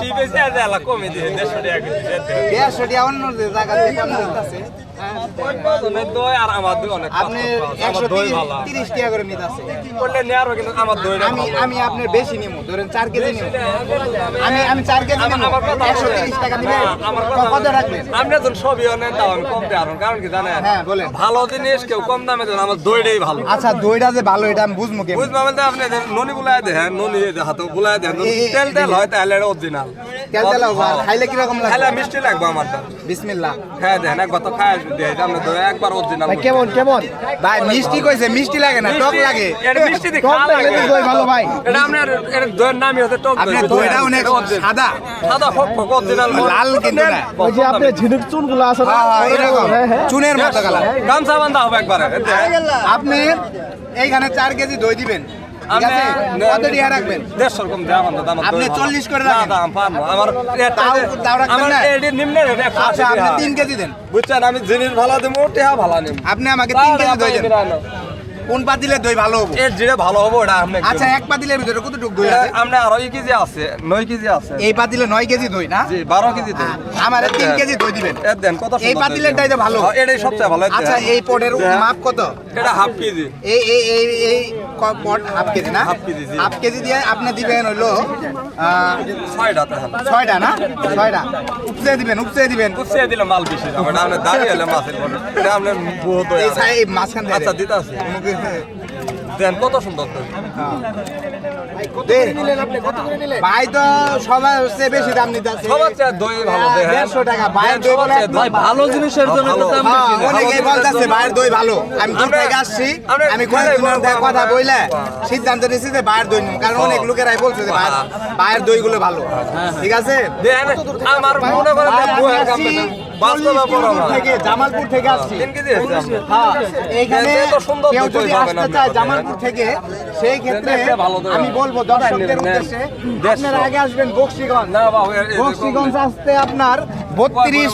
বেশি বেশি আর কমে দিয়ে দেড়শো টাকা। দেড়শো টাকা অন্য জায়গা থেকে কেমন আছে ওই কজনের দই আর আমার দই অনেক আপনি পার্থক্য আছে। আমার একশো ভালো তিরিশ টাকা করে নিতে আছে। করলে নেওয়ারও কিন্তু আমার দইটা আমি আমি আপনার বেশি নিব ধরেন চার কেজি নিব আমি আমি চার কেজি নিব একশো তিরিশ টাকা আমার কত রাখবেন? আপনি যখন সবই নেন তাও আমি কম দেওয়ার কারণ কি জানেন? হ্যাঁ, বলেন। ভালো জিনিস কেউ কম দামে দেন আমার দইটাই ভালো। আচ্ছা দইটা যে ভালো এটা আমি বুঝব কেমন? বুঝতে পারবেন তো আপনি ননি বুলাই দেন ননি হাতে বুলাই দেন তেল তেল হয় তাহলে এটা অরিজিনাল তেল তেল আর খাইলে কীরকম খাইলে মিষ্টি লাগবে আমারটা। বিসমিল্লাহ। হ্যাঁ দেন একবার তো খাই দিয়ে আপনি তো একবার অরিজিনাল কেমন কেমন? ভাই মিষ্টি কইছে মিষ্টি লাগে না টক লাগে। এটা মিষ্টি দিয়ে টক লাগে দই ভালো ভাই। এটা আপনার এর দইয়ের নামই হচ্ছে টক আপনার দইটা অনেক সাদা। সাদা হোক হোক অরিজিনাল লাল কিন্তু না। ওই যে আপনি ঝিনুক চুনগুলো আছে না? হ্যাঁ, হ্যাঁ, এরকম। হ্যাঁ। চুনের মতো গামছা বান্ধা হবে একবারে। আপনি এইখানে চার কেজি দই দিবেন। ঠিক আছে? কত দিয়ে রাখবেন। দেড়শো রকম দেওয়া দাম আপনি 40 করে রাখেন। দাম পারব আমার তাও রাখবেন না? নিম্ন আচ্ছা আপনি তিন কেজি দেন। বুঝছেন আমি জিনিস ভালো দেবো টেহা ভালো নিব। আপনি আমাকে তিন কেজি দই দেন। কোন পাতিলে দই ভালো হবে? এর যেটা ভালো হবে ওটা আপনি আচ্ছা এক পাতিলের ভিতরে কতটুকু দই আছে? আপনি আরও এই কেজি আছে নয় কেজি আছে। এই পাতিলে নয় কেজি দই না? জি বারো কেজি দেন আমার তিন কেজি দই দিবেন। এর দেন কত এই পাতিলেরটাই তো ভালো। হ্যাঁ, এটাই সবচেয়ে ভালো আচ্ছা এই পটের মাপ কত? এটা হাফ কেজি। এই এই এই পট হাফ কেজি না? হাফ কেজি, দিয়ে আপনি দিবেন হলো ছয়টা ছয়টা না? ছয়টা উপচে দিবেন উপচে দিবেন। উপচে দিলে মাল বেশি আপনার দাঁড়িয়ে হলে মাছের আপনার বহুত আচ্ছা দিতে আছে। দেন। কত সুন্দর ভাই তো সবার হচ্ছে বেশি দাম নিতে সবার চেয়ে দই ভালো হ্যাঁ। দেড়শো টাকা। ভাইয়ের দই বলে চেয়ে ভালো। জিনিসের জন্য দাম হ্যাঁ, বেশি। অনেকেই বলতেছে ভাইয়ের দই ভালো। আমি দূর থেকে আসছি? আমি কয়েকজনের কথা বইলে সিদ্ধান্ত নিয়েছি যে ভাইয়ের দই নিব। কারণ অনেক লোকেরাই বলছে যে ভাইয়ের- ভাইয়ের দই গুলো ভালো ঠিক আছে? আমার মনে করেন থেকে জামালপুর থেকে আসছি। হ্যাঁ, এইখানে কেউ যদি আসতে চায় জামালপুর থেকে সেই ক্ষেত্রে আমি বলব দর্শকদের উদ্দেশ্যে। আগে আসবেন বক্সিগঞ্জ। বক্সিগঞ্জ আসতে আপনার বত্রিশ